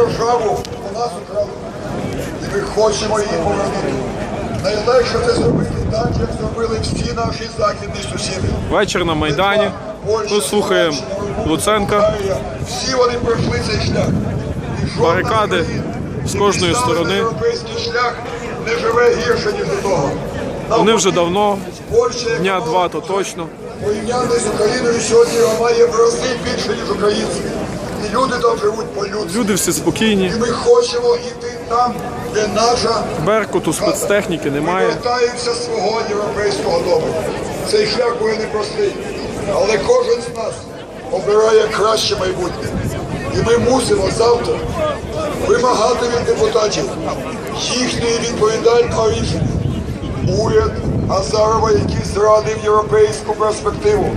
державу у нас украли. І ми хочемо її повернути. Найлегше це зробити так, як зробили всі наші західні сусіди. Вечір на Майдані. Польща, слухаємо Луценка. Всі вони пройшли цей шлях. І Барикади з кожної сторони. Європейський шлях не живе гірше, ніж до того. Вони вже давно, дня два, то точно. порівняно з Україною сьогодні має в рази більше, ніж українці. І люди там живуть по-людськи. Люди всі спокійні. І ми хочемо йти там, де наша Беркуту, спецтехніки ми немає. вертаємося свого європейського дому. Цей шлях буде непростий, але кожен з нас обирає краще майбутнє. І ми мусимо завтра вимагати від депутатів їхньої відповідального рішення. Уряд Азарова, який зрадив європейську перспективу,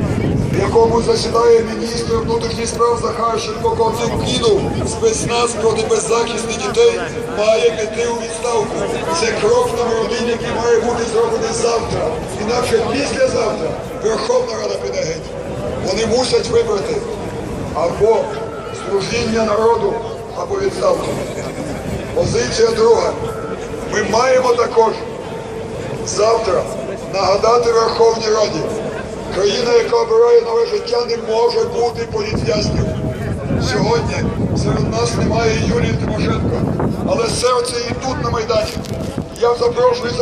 в якому засідає міністр внутрішніх справ Захарченко, котрий кинув спецназ проти беззахисних дітей, має піти у відставку. Це крок номер один, який має бути зроблений завтра. Інакше післязавтра Верховна Рада піде геть. Вони мусять вибрати або служіння народу, або відставку. Позиція друга. Ми маємо також завтра нагадати Верховній Раді, країна, яка обирає нове життя, не може бути політв'язнів. Сьогодні серед нас немає Юлії Тимошенко, але серце і тут на Майдані. Я запрошую зараз.